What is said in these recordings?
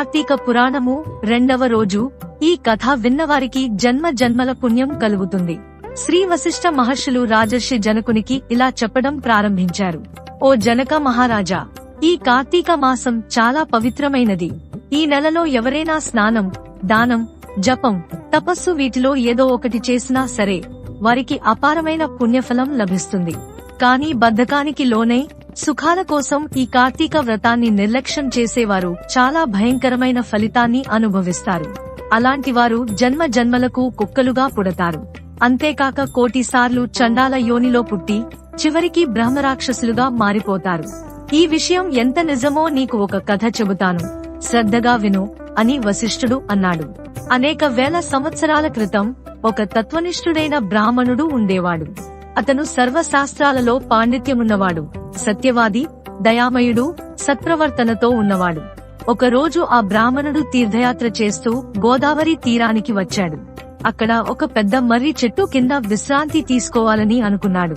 కార్తీక పురాణము రెండవ రోజు ఈ కథ విన్నవారికి జన్మ జన్మల పుణ్యం కలుగుతుంది. శ్రీ వశిష్ఠ మహర్షులు రాజర్షి జనకునికి ఇలా చెప్పడం ప్రారంభించారు. ఓ జనక మహారాజా ఈ కార్తీక మాసం చాలా పవిత్రమైనది. ఈ నెలలో ఎవరైనా స్నానం దానం జపం తపస్సు వీటిలో ఏదో ఒకటి చేసినా సరే వారికి అపారమైన పుణ్యఫలం లభిస్తుంది. కానీ బద్ధకానికి లోనై సుఖాల కోసం ఈ కార్తీక వ్రతాన్ని నిర్లక్ష్యం చేసేవారు చాలా భయంకరమైన ఫలితాన్ని అనుభవిస్తారు. అలాంటి వారు జన్మ జన్మలకు కుక్కలుగా పుడతారు. అంతేకాక కోటిసార్లు చండాల యోనిలో పుట్టి చివరికి బ్రహ్మరాక్షసులుగా మారిపోతారు. ఈ విషయం ఎంత నిజమో నీకు ఒక కథ చెబుతాను. శ్రద్ధగా విను అని వశిష్ఠుడు అన్నాడు. అనేక వేల సంవత్సరాల క్రితం ఒక తత్వనిష్ఠుడైన బ్రాహ్మణుడు ఉండేవాడు. అతను సర్వశాస్త్రాలలో పాండిత్యమున్నవాడు. సత్యవాది దయామయుడు సత్ప్రవర్తనతో ఉన్నవాడు. ఒకరోజు ఆ బ్రాహ్మణుడు తీర్థయాత్ర చేస్తూ గోదావరి తీరానికి వచ్చాడు. అక్కడ ఒక పెద్ద మర్రి చెట్టు కింద విశ్రాంతి తీసుకోవాలని అనుకున్నాడు.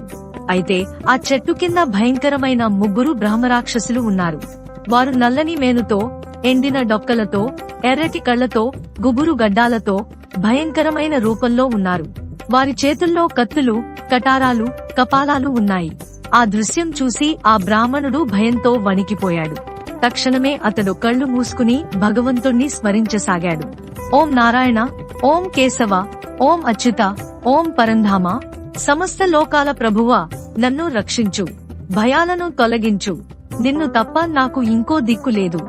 అయితే ఆ చెట్టు కింద భయంకరమైన ముగ్గురు బ్రహ్మరాక్షసులు ఉన్నారు. వారు నల్లని మేనుతో ఎండిన డొక్కలతో ఎర్రటి కళ్ళతో గుబురు గడ్డాలతో భయంకరమైన రూపంలో ఉన్నారు. వారి చేతుల్లో కత్తులు కటారాలు కపాలాలు ఉన్నాయి. ఆ దృశ్యం చూసి ఆ బ్రాహ్మణుడు భయంతో వణికిపోయాడు. తక్షణమే అతడు కళ్ళు మూసుకుని భగవంతుణ్ణి స్మరించసాగాడు. ఓం నారాయణ ఓం కేశవ ఓం అచ్యుత ఓం పరంధామ సమస్త లోకాల ప్రభువా నన్ను రక్షించు. భయాలను తొలగించు. నిన్ను తప్ప నాకు ఇంకో దిక్కు లేదు.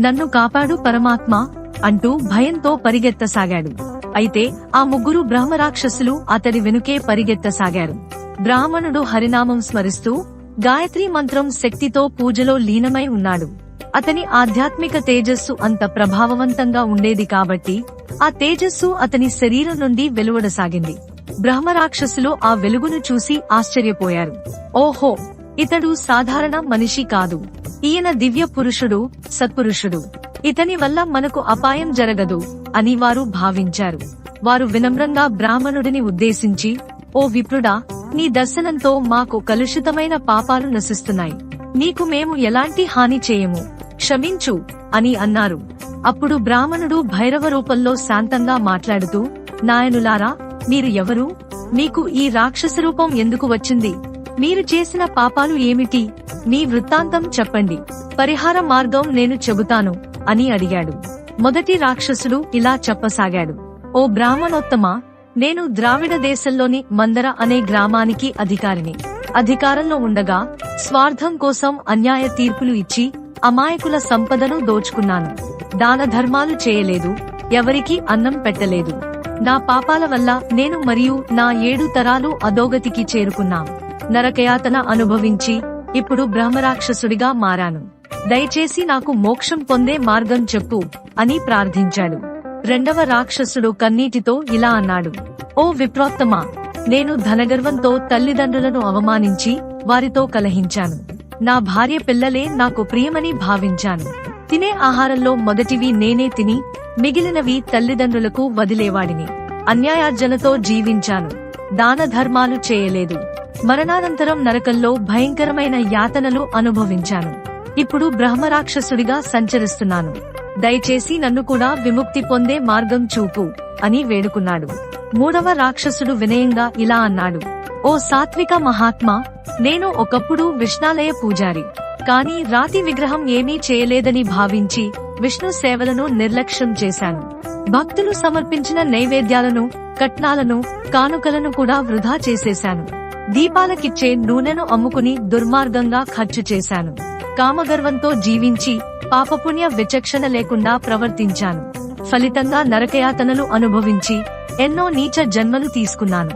నన్ను కాపాడు పరమాత్మ అంటూ భయంతో పరిగెత్తసాగాడు. అయితే ఆ ముగ్గురు బ్రహ్మరాక్షసులు అతడి వెనుకే పరిగెత్తసాగారు. బ్రాహ్మణుడు హరినామం స్మరిస్తూ గాయత్రీ మంత్రం శక్తితో పూజలో లీనమై ఉన్నాడు. అతని ఆధ్యాత్మిక తేజస్సు అంత ప్రభావవంతంగా ఉండేది కాబట్టి ఆ తేజస్సు అతని శరీరం నుండి వెలువడసాగింది. బ్రహ్మరాక్షసులు ఆ వెలుగును చూసి ఆశ్చర్యపోయారు. ఓహో! ఇతడు సాధారణ మనిషి కాదు. ఈయన దివ్య పురుషుడు సత్పురుషుడు. ఇతని వల్ల మనకు అపాయం జరగదు అని వారు భావించారు. వారు వినమ్రంగా బ్రాహ్మణుడిని ఉద్దేశించి ఓ విప్రుడా నీ దర్శనంతో మాకు కలుషితమైన పాపాలు నశిస్తున్నాయి. నీకు మేము ఎలాంటి హాని చేయము. క్షమించు అని అన్నారు. అప్పుడు బ్రాహ్మణుడు భైరవ రూపంలో శాంతంగా మాట్లాడుతూ నాయనులారా మీరు ఎవరు? మీకు ఈ రాక్షస రూపం ఎందుకు వచ్చింది? మీరు చేసిన పాపాలు ఏమిటి? మీ వృత్తాంతం చెప్పండి. పరిహార మార్గం నేను చెబుతాను అని అడిగాడు. మొదటి రాక్షసుడు ఇలా చెప్పసాగాడు. ఓ బ్రాహ్మణోత్తమ నేను ద్రావిడ దేశంలోని మందర అనే గ్రామానికి అధికారిని. అధికారంలో ఉండగా స్వార్థం కోసం అన్యాయ తీర్పులు ఇచ్చి అమాయకుల సంపదను దోచుకున్నాను. దాన ధర్మాలు చేయలేదు ఎవరికి అన్నం పెట్టలేదు. నా పాపాల వల్ల నేను మరియు నా ఏడు తరాలు అధోగతికి చేరుకున్నాం. నరకయాతన అనుభవించి ఇప్పుడు బ్రహ్మరాక్షసుడిగా మారాను. దయచేసి నాకు మోక్షం పొందే మార్గం చెప్పు అని ప్రార్థించాడు. రెండవ రాక్షసుడు కన్నీటితో ఇలా అన్నాడు. ఓ విప్రోత్తమా! నేను ధనగర్వంతో తల్లిదండ్రులను అవమానించి వారితో కలహించాను. నా భార్య పిల్లలే నాకు ప్రియమని భావించాను. తినే ఆహారంలో మొదటివి నేనే తిని మిగిలినవి తల్లిదండ్రులకు వదిలేవాడిని. అన్యాయార్జనతో జీవించాను. దాన ధర్మాలు చేయలేదు. మరణానంతరం నరకంలో భయంకరమైన యాతనలు అనుభవించాను. ఇప్పుడు బ్రహ్మరాక్షసుడిగా సంచరిస్తున్నాను. దయచేసి నన్ను కూడా విముక్తి పొందే మార్గం చూపు అని వేడుకున్నాడు. మూడవ రాక్షసుడు వినయంగా ఇలా అన్నాడు. ఓ సాత్విక మహాత్మా నేను ఒకప్పుడు విష్ణాలయ పూజారి. కానీ రాతి విగ్రహం ఏమీ చేయలేదని భావించి విష్ణు సేవలను నిర్లక్ష్యం చేశాను. భక్తులు సమర్పించిన నైవేద్యాలను కట్నాలను కానుకలను కూడా వృధా చేసేశాను. దీపాలకిచ్చే నూనెను అమ్ముకుని దుర్మార్గంగా ఖర్చు చేశాను. కామగర్వంతో జీవించి పాపపుణ్య విచక్షణ లేకుండా ప్రవర్తించాను. ఫలితంగా నరకయాతనలు అనుభవించి ఎన్నో నీచ జన్మలు తీసుకున్నాను.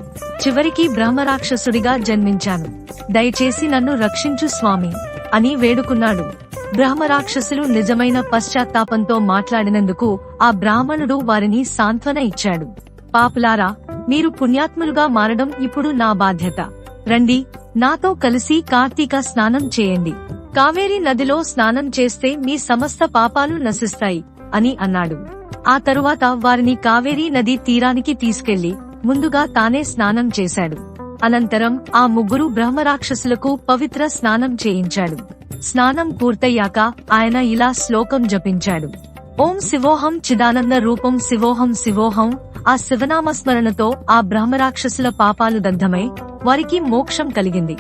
చివరికి బ్రహ్మరాక్షసుడిగా జన్మించాను. దయచేసి నన్ను రక్షించు స్వామి అని వేడుకున్నాడు. బ్రహ్మరాక్షసులు నిజమైన పశ్చాత్తాపంతో మాట్లాడినందుకు ఆ బ్రాహ్మణుడు వారిని సాంత్వన ఇచ్చాడు. పాపులారా మీరు పుణ్యాత్ములుగా మారడం ఇప్పుడు నా బాధ్యత. రండి నాతో కలిసి కార్తీక స్నానం చేయండి. కావేరీ నదిలో స్నానం చేస్తే మీ సమస్త పాపాలు నశిస్తాయి అని అన్నాడు. ఆ తరువాత వారిని కావేరీ నది తీరానికి తీసుకెళ్ళి ముందుగా తానే స్నానం చేశాడు. అనంతరం ఆ ముగ్గురు బ్రహ్మరాక్షసులకు పవిత్ర స్నానం చేయించాడు. స్నానం పూర్తయ్యాక ఆయన ఇలా శ్లోకం జపించాడు. ఓం శివోహం చిదానంద రూపం శివోహం శివోహం ఆ శివనామస్మరణతో ఆ బ్రహ్మరాక్షసుల పాపాలు దగ్ధమై వారికి మోక్షం కలిగింది.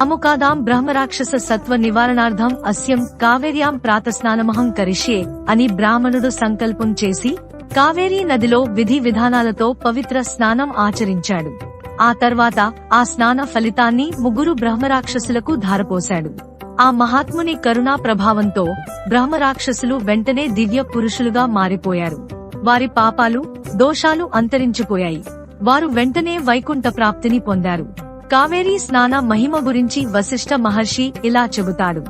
అముకాదాం బ్రహ్మరాక్షస సత్వ నివారణార్థం అస్యం కావేర్యాం ప్రాతస్నానమహం కరిష్యే అని బ్రాహ్మణుడు సంకల్పం చేసి కావేరీ నదిలో విధి విధానాలతో పవిత్ర స్నానం ఆచరించాడు. ఆ తర్వాత ఆ స్నాన ఫలితాన్ని ముగ్గురు బ్రహ్మరాక్షసులకు ధారపోశాడు. ఆ మహాత్ముని కరుణా ప్రభావంతో బ్రహ్మరాక్షసులు వెంటనే దివ్య పురుషులుగా మారిపోయారు. వారి పాపాలు దోషాలు అంతరించిపోయాయి. వారు వెంటనే వైకుంఠ ప్రాప్తిని పొందారు. కావేరీ స్నాన మహిమ గురించి వశిష్ఠ మహర్షి ఇలా చెబుతాడు.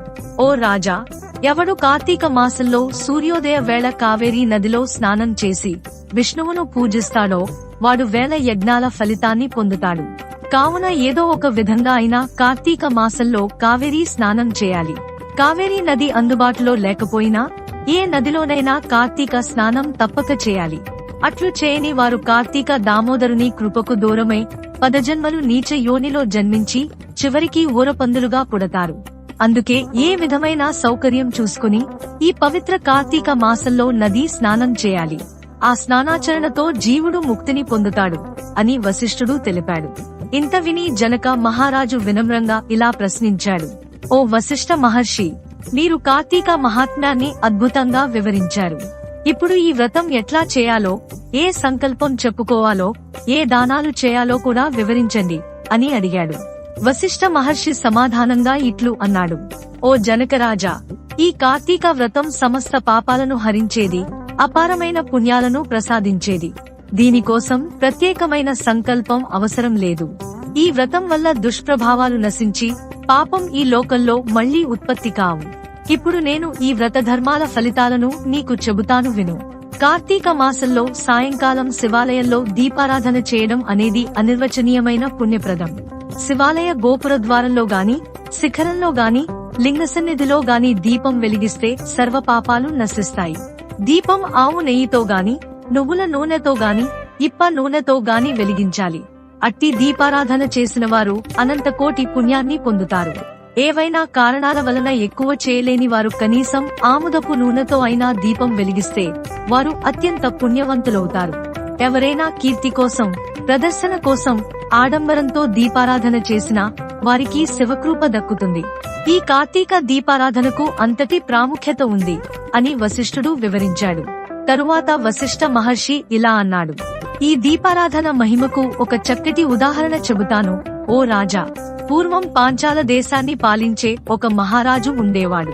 ఓ రాజా ఎవడు కార్తీక మాసంలో సూర్యోదయ వేళ కావేరీ నదిలో స్నానం చేసి విష్ణువును పూజిస్తాడో వాడు వేల యజ్ఞాల ఫలితాన్ని పొందుతాడు. కావున ఏదో ఒక విధంగా అయినా కార్తీక మాసంలో కావేరీ స్నానం చేయాలి. కావేరీ నది అందుబాటులో లేకపోయినా ఏ నదిలోనైనా కార్తీక స్నానం తప్పక చేయాలి. అట్లు చేయని వారు కార్తీక దామోదరుని కృపకు దూరమై పదజన్మలు నీచ యోనిలో జన్మించి చివరికి ఊరపందులుగా పుడతారు. అందుకే ఏ విధమైన సౌకర్యం చూసుకుని ఈ పవిత్ర కార్తీక మాసంలో నదీ స్నానం చేయాలి. ఆ స్నానాచరణతో జీవుడు ముక్తిని పొందుతాడు అని వశిష్ఠుడు తెలిపాడు. ఇంత విని జనక మహారాజు వినమ్రంగా ఇలా ప్రశ్నించాడు. ఓ వశిష్ఠ మహర్షి మీరు కార్తీక మహాత్మ్యాన్ని అద్భుతంగా వివరించారు. ఇప్పుడు ఈ వ్రతం ఎట్లా చేయాలో ఏ సంకల్పం చెప్పుకోవాలో ఏ దానాలు చేయాలో కూడా వివరించండి అని అడిగాడు. వశిష్ఠ మహర్షి సమాధానంగా ఇట్లు అన్నాడు. ఓ జనకరాజా ఈ కార్తీక వ్రతం సమస్త పాపాలను హరించేది అపారమైన పుణ్యాలను ప్రసాదించేది. దీనికోసం ప్రత్యేకమైన సంకల్పం అవసరం లేదు. ఈ వ్రతం వల్ల దుష్ప్రభావాలు నశించి పాపం ఈ లోకంలో మళ్ళీ ఉత్పత్తి కావు. ఇప్పుడు నేను ఈ వ్రత ధర్మాల ఫలితాలను నీకు చెబుతాను విను. కార్తీక మాసంలో సాయంకాలం శివాలయంలో దీపారాధన చేయడం అనేది అనిర్వచనీయమైన పుణ్యప్రదం. శివాలయ గోపుర ద్వారంలో గాని శిఖరంలో గాని లింగ సన్నిధిలో గాని దీపం వెలిగిస్తే సర్వ పాపాలు నశిస్తాయి. దీపం ఆవు నెయ్యితో గాని నువ్వుల నూనెతో గాని ఇప్ప నూనెతో గాని వెలిగించాలి. అట్టి దీపారాధన చేసిన వారు అనంతకోటి పుణ్యాన్ని పొందుతారు. ఏవైనా కారణాల వలన ఎక్కువ చేయలేని వారు కనీసం ఆముదపు నూనెతో అయినా దీపం వెలిగిస్తే వారు అత్యంత పుణ్యవంతులవుతారు. ఎవరైనా కీర్తి కోసం ప్రదర్శన కోసం ఆడంబరంతో దీపారాధన చేసినా వారికి శివకృప దక్కుతుంది. ఈ కార్తీక దీపారాధనకు అంతటి ప్రాముఖ్యత ఉంది అని వశిష్ఠుడు వివరించాడు. తరువాత వశిష్ఠ మహర్షి ఇలా అన్నాడు. ఈ దీపారాధన మహిమకు ఒక చక్కటి ఉదాహరణ చెబుతాను ఓ రాజా! పూర్వం పాంచాల దేశాన్ని పాలించే ఒక మహారాజు ఉండేవాడు.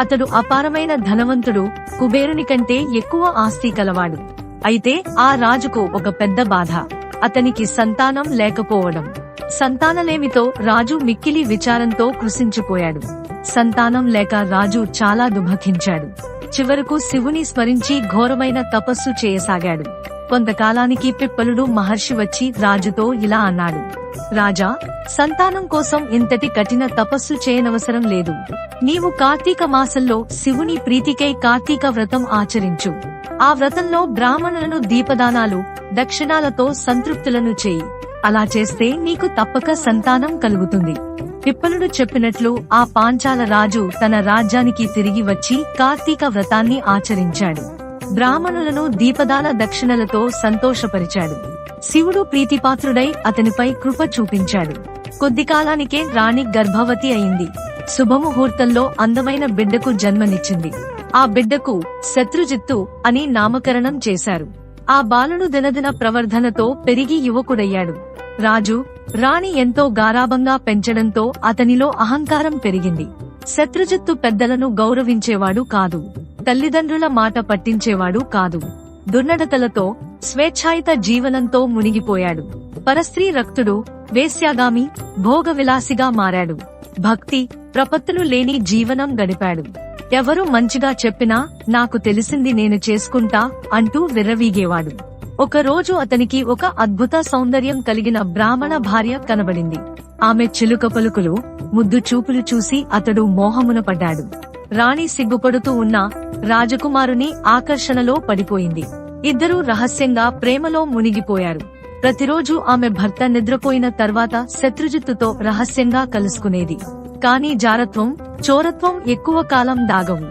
అతడు అపారమైన ధనవంతుడు కుబేరుని కంటే ఎక్కువ ఆస్తి కలవాడు అయితే ఆ రాజుకు ఒక పెద్ద బాధ. అతనికి సంతానం లేకపోవడం. సంతానలేమితో రాజు మిక్కిలి విచారంతో కృషించిపోయాడు సంతానం లేక రాజు చాలా దుభకించాడు చివరకు శివుని స్మరించి ఘోరమైన తపస్సు చేయసాగాడు. కొంతకాలానికి పిప్పలుడు మహర్షి వచ్చి రాజుతో ఇలా అన్నాడు. రాజా సంతానం కోసం ఇంతటి కఠిన తపస్సు చేయనవసరం లేదు. నీవు కార్తీక మాసంలో శివుని ప్రీతికై కార్తీక వ్రతం ఆచరించు. ఆ వ్రతంలో బ్రాహ్మణులను దీపదానాలు దక్షిణాలతో సంతృప్తులను చేయి. అలా చేస్తే నీకు తప్పక సంతానం కలుగుతుంది పిప్పలుడు చెప్పినట్లు ఆ పాంచాల రాజు తన రాజ్యానికి తిరిగి వచ్చి కార్తీక వ్రతాన్ని ఆచరించాడు. బ్రాహ్మణులను దీపదాన దక్షిణలతో సంతోషపరిచాడు. శివుడు ప్రీతిపాత్రుడై అతనిపై కృప చూపించాడు. కొద్ది కాలానికే రాణి గర్భవతి అయింది. శుభముహూర్తంలో అందమైన బిడ్డకు జన్మనిచ్చింది. ఆ బిడ్డకు శత్రుజిత్తు అని నామకరణం చేశారు. ఆ బాలుడు దినదిన ప్రవర్ధనతో పెరిగి యువకుడయ్యాడు. రాజు రాణి ఎంతో గారాబంగా పెంచడంతో అతనిలో అహంకారం పెరిగింది. శత్రుజిత్తు పెద్దలను గౌరవించేవాడు కాదు. తల్లిదండ్రుల మాట పట్టించేవాడు కాదు. దుర్నడతలతో స్వేచ్ఛాయుత జీవనంతో మునిగిపోయాడు. పరస్త్రీ రక్తుడు వేశ్యాగామి భోగ విలాసిగా మారాడు. భక్తి ప్రపత్తులు లేని జీవనం గడిపాడు. ఎవరు మంచిగా చెప్పినా నాకు తెలిసింది నేను చేసుకుంటా అంటూ విర్రవీగేవాడు. ఒక రోజు అతనికి ఒక అద్భుత సౌందర్యం కలిగిన బ్రాహ్మణ భార్య కనబడింది. ఆమె చిలుక పలుకులు ముద్దు చూపులు చూసి అతడు మోహమున పడ్డాడు. రాణి సిగ్గుపడుతూ ఉన్న రాజకుమారుని ఆకర్షణలో పడిపోయింది. ఇద్దరూ రహస్యంగా ప్రేమలో మునిగిపోయారు. ప్రతిరోజు ఆమె భర్త నిద్రపోయిన తర్వాత శత్రుజిత్తుతో రహస్యంగా కలుసుకునేది. కాని జారత్వం చోరత్వం ఎక్కువ కాలం దాగవు.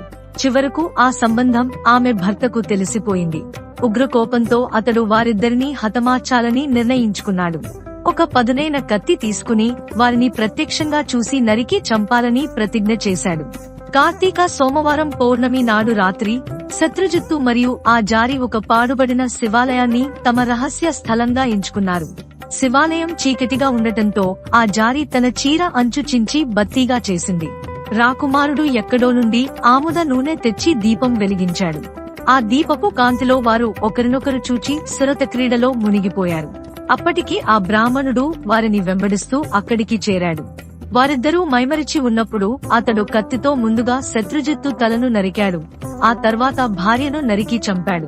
చివరకు ఆ సంబంధం ఆమె భర్తకు తెలిసిపోయింది. ఉగ్రకోపంతో అతడు వారిద్దరినీ హతమార్చాలని నిర్ణయించుకున్నాడు. ఒక పదునైన కత్తి తీసుకుని వారిని ప్రత్యక్షంగా చూసి నరికి చంపాలని ప్రతిజ్ఞ చేశాడు. కార్తీక సోమవారం పౌర్ణమి నాడు రాత్రి శత్రుజిత్తు మరియు ఆ జారి ఒక పాడుబడిన శివాలయాన్ని తమ రహస్య స్థలంగా ఎంచుకున్నారు. శివాలయం చీకటిగా ఉండటంతో ఆ జారి తన చీర అంచు చించి బత్తీగా చేసింది. రాకుమారుడు ఎక్కడో నుండి ఆముద నూనె తెచ్చి దీపం వెలిగించాడు. ఆ దీపపు కాంతిలో వారు ఒకరినొకరు చూచి సురత క్రీడలో మునిగిపోయారు. అప్పటికి ఆ బ్రాహ్మణుడు వారిని వెంబడిస్తూ అక్కడికి చేరాడు. వారిద్దరూ మైమరిచి ఉన్నప్పుడు అతడు కత్తితో ముందుగా శత్రుజిత్తు తలను నరికాడు. ఆ తర్వాత భార్యను నరికి చంపాడు.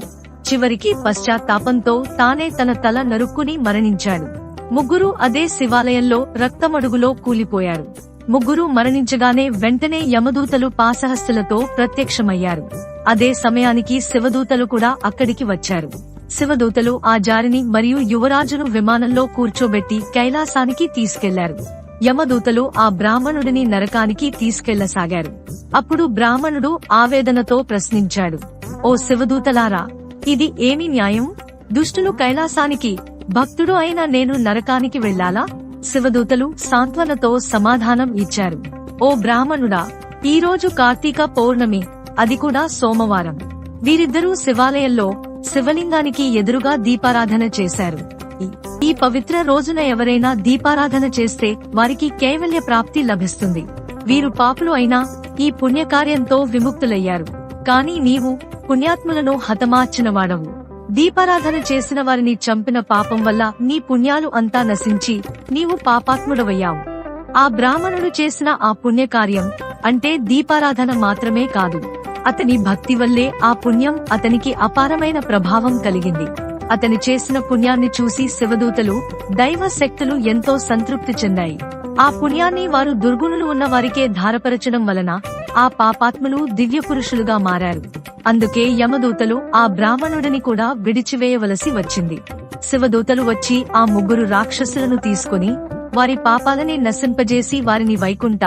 చివరికి పశ్చాత్తాపంతో తానే తన తల నరుక్కుని మరణించాడు. ముగ్గురు అదే శివాలయంలో రక్తమడుగులో కూలిపోయారు. ముగ్గురు మరణించగానే వెంటనే యమదూతలు పాసహస్తులతో ప్రత్యక్షమయ్యారు. అదే సమయానికి శివదూతలు కూడా అక్కడికి వచ్చారు. శివదూతలు ఆ జారిని మరియు యువరాజును విమానంలో కూర్చోబెట్టి కైలాసానికి తీసుకెళ్ళారు. యమదూతలు ఆ బ్రాహ్మణుడిని నరకానికి తీసుకెళ్ళసాగారు. అప్పుడు బ్రాహ్మణుడు ఆవేదనతో ప్రశ్నించాడు ఓ శివదూతలారా ఇది ఏమి న్యాయం? దుష్టులు కైలాసానికి భక్తుడు అయిన నేను నరకానికి వెళ్ళాలా శివదూతలు సాంత్వనతో సమాధానం ఇచ్చారు ఓ బ్రాహ్మణుడా ఈ రోజు కార్తీక పౌర్ణమి అది కూడా సోమవారం. వీరిద్దరూ శివాలయంలో శివలింగానికి ఎదురుగా దీపారాధన చేశారు. ఈ- పవిత్ర రోజున ఎవరైనా దీపారాధన చేస్తే వారికి కైవల్య ప్రాప్తి లభిస్తుంది. వీరు పాపులు అయినా ఈ పుణ్యకార్యంతో విముక్తులయ్యారు. కాని నీవు పుణ్యాత్ములను హతమార్చిన వాడవు దీపారాధన చేసిన వారిని చంపిన పాపం వల్ల నీ పుణ్యాలు అంతా నశించి నీవు పాపాత్ముడవయ్యావు. ఆ బ్రాహ్మణుడు చేసిన ఆ పుణ్యకార్యం అంటే దీపారాధన మాత్రమే కాదు. అతని భక్తి వల్లే ఆ పుణ్యం అతనికి అపారమైన ప్రభావం కలిగింది. అతని చేసిన పుణ్యాన్ని చూసి శివదూతలు దైవ శక్తులు ఎంతో సంతృప్తి చెందాయి. ఆ పుణ్యాన్ని వారు దుర్గుణులు ఉన్న వారికే ధారపరచడం వలన ఆ పాపాత్ములు దివ్య పురుషులుగా మారారు. అందుకే యమదూతలు ఆ బ్రాహ్మణుడిని కూడా విడిచివేయవలసి వచ్చింది. శివదూతలు వచ్చి ఆ ముగ్గురు రాక్షసులను తీసుకుని వారి పాపాలని నశింపజేసి వారిని వైకుంఠ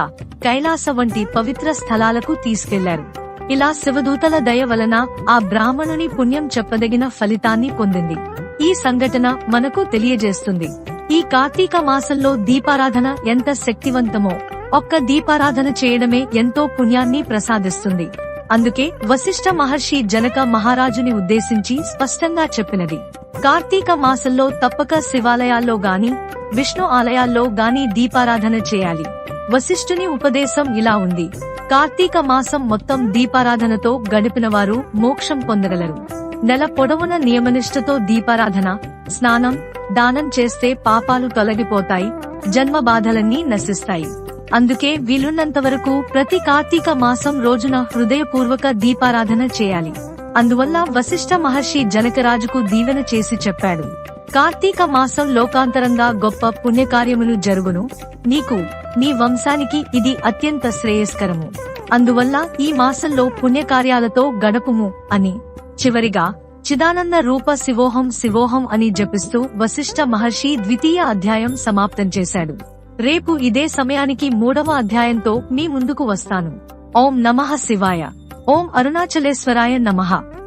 కైలాస వంటి పవిత్ర స్థలాలకు తీసుకెళ్ళారు. ఇలా శివదూతల దయ వలన ఆ బ్రాహ్మణుని పుణ్యం చెప్పదగిన ఫలితాన్ని పొందింది. ఈ సంఘటన మనకు తెలియజేస్తుంది. ఈ కార్తీక మాసంలో దీపారాధన ఎంత శక్తివంతమో ఒక్క దీపారాధన చేయడమే ఎంతో పుణ్యాన్ని ప్రసాదిస్తుంది. అందుకే వశిష్ఠ మహర్షి జనక మహారాజుని ఉద్దేశించి స్పష్టంగా చెప్పినది. కార్తీక మాసంలో తప్పక శివాలయాల్లో గాని విష్ణు ఆలయాల్లో గాని దీపారాధన చేయాలి. వశిష్ఠుని ఉపదేశం ఇలా ఉంది. కార్తీక మాసం మొత్తం దీపారాధనతో గడిపిన వారు మోక్షం పొందగలరు. నెల పొడవున నియమనిష్టతో దీపారాధన స్నానం దానం చేస్తే పాపాలు తొలగిపోతాయి జన్మ బాధలన్నీ నశిస్తాయి. అందుకే వీలున్నంత వరకు ప్రతి కార్తీక మాసం రోజున హృదయపూర్వక దీపారాధన చేయాలి. అందువల్ల వశిష్ఠ మహర్షి జనకరాజుకు దీవెన చేసి చెప్పాడు. కార్తీక మాసం లోకాంతరంగా గొప్ప పుణ్యకార్యములు జరుగును. నీకు నీ వంశానికి ఇది అత్యంత శ్రేయస్కరము. అందువల్ల ఈ మాసంలో పుణ్యకార్యాలతో గడపుము అని. చివరిగా చిదానంద రూప శివోహం శివోహం అని జపిస్తూ వశిష్ఠ మహర్షి ద్వితీయ అధ్యాయం సమాప్తం చేశాడు. రేపు ఇదే సమయానికి మూడవ అధ్యాయంతో మీ ముందుకు వస్తాను. ఓం నమః శివాయ. ఓం అరుణాచలేశ్వరాయ నమః.